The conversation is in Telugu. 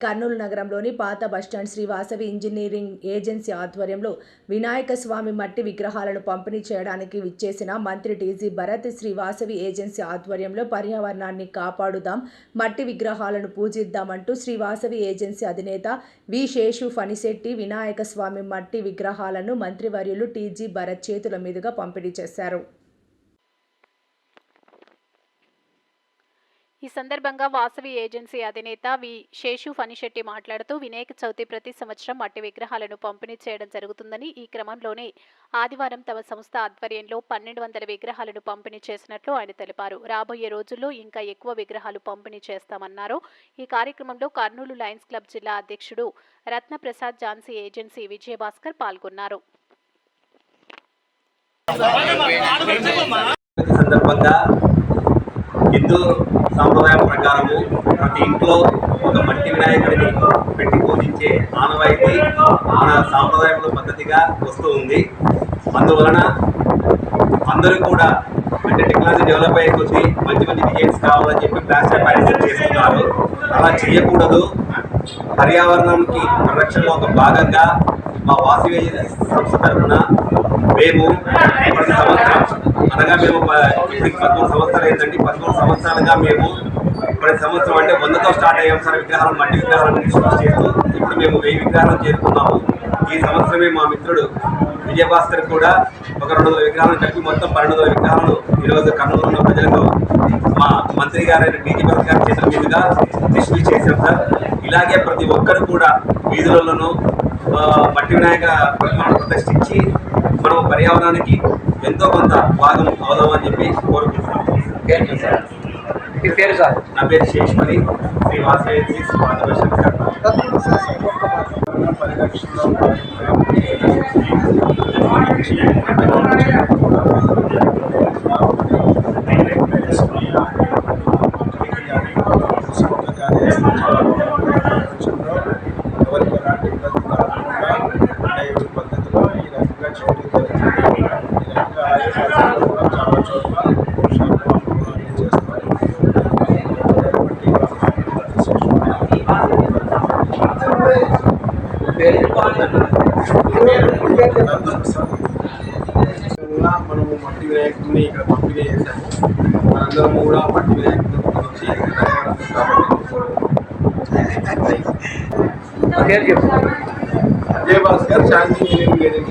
కర్నూలు నగరంలోని పాత bus stand Sri Vasavi engineering agency ఆధ్వర్యంలో వినాయక స్వామి మట్టి విగ్రహాలను పంపిణీ చేయడానికి విచ్చేసిన మంత్రి టీజీ భరత్ శ్రీ వాసవి ఏజెన్సీ ఆధ్వర్యంలో పర్యావరణాన్ని కాపాడుదాం మట్టి విగ్రహాలను పూజిద్దామంటూ శ్రీ వాసవి ఏజెన్సీ అధినేత వి. శేషు ఫణిశెట్టి వినాయక స్వామి మట్టి విగ్రహాలను మంత్రివర్యులు టీజీ భరత్ చేతుల మీదుగా పంపిణీ చేశారు. ఈ సందర్భంగా వాసవి ఏజెన్సీ అధినేత వి. శేషు ఫణిశెట్టి మాట్లాడుతూ వినాయక చవితి ప్రతి సంవత్సరం మట్టి విగ్రహాలను పంపిణీ చేయడం జరుగుతుందని ఈ క్రమంలోనే ఆదివారం తమ సంస్థ ఆధ్వర్యంలో పన్నెండు వందల విగ్రహాలను పంపిణీ చేసినట్లు ఆయన తెలిపారు. రాబోయే రోజుల్లో ఇంకా ఎక్కువ విగ్రహాలు పంపిణీ చేస్తామన్నారు. ఈ కార్యక్రమంలో కర్నూలు లయన్స్ క్లబ్ జిల్లా అధ్యక్షుడు రత్నప్రసాద్ ఝాన్సీ ఏజెన్సీ విజయభాస్కర్ పాల్గొన్నారు. సందర్భంగా హిందూ సాంప్రదాయం ప్రకారము ప్రతి ఇంట్లో ఒక మట్టి వినాయకుడిని పెట్టి పూజించే ఆనవాయితీ మన సాంప్రదాయంలో పద్ధతిగా వస్తూ ఉంది. అందువలన అందరూ కూడా అంటే టెక్నాలజీ డెవలప్ అయ్యే కొద్దీ మంచి మంచి డిజైన్స్ కావాలని చెప్పి ప్లాస్టర్ ప్యారిస్ చేస్తున్నారు అలా చేయకూడదు. పర్యావరణానికి పరిరక్షణలో ఒక భాగంగా మా వాసవి సంస్థ తరఫున మేము అనగా మేము ఇప్పటికి పదమూడు సంవత్సరాలు ఏంటంటే పదమూడు సంవత్సరాలుగా మేము ప్రతి సంవత్సరం అంటే వందతో స్టార్ట్ అయ్యాం సార్ విగ్రహాలు మట్టి విగ్రహాలను సృష్టి చేస్తూ ఇప్పుడు మేము వెయ్యి విగ్రహాలను చేరుకున్నాము. ఈ సంవత్సరమే మా మిత్రుడు విజయభాస్కర్ కూడా ఒక రెండు వందల విగ్రహాలను కలిపి మొత్తం పన్నెండు వందల విగ్రహాలను ఈరోజు కర్నూలు ఉన్న ప్రజలకు మా మంత్రి గారైన డీజీ భరత్ గారి చేతుల మీదుగా డిస్ట్రిబ్యూట్ చేశాం సార్. ఇలాగే ప్రతి ఒక్కరు కూడా వీధులలోనూ మట్టి వినాయక ప్రతిమను ప్రతిష్ఠించి మనం పర్యావరణానికి ఎంతో కొంత భాగం అవుదామని చెప్పి కోరుకుంటున్నాం సార్ మీ పేరు సార్? నా పేరు శేష్మణి. శ్రీ వాసవి పాదర్శన ఎవరికి మనము మట్టి వినాయకుడిని ఇక్కడ పంపిణీ చేశాము. మనందరం కూడా మట్టి వినాయకుడిని గురించి చెప్పు. విజయభాస్కర్ శాంతి ఇంజనీరింగ్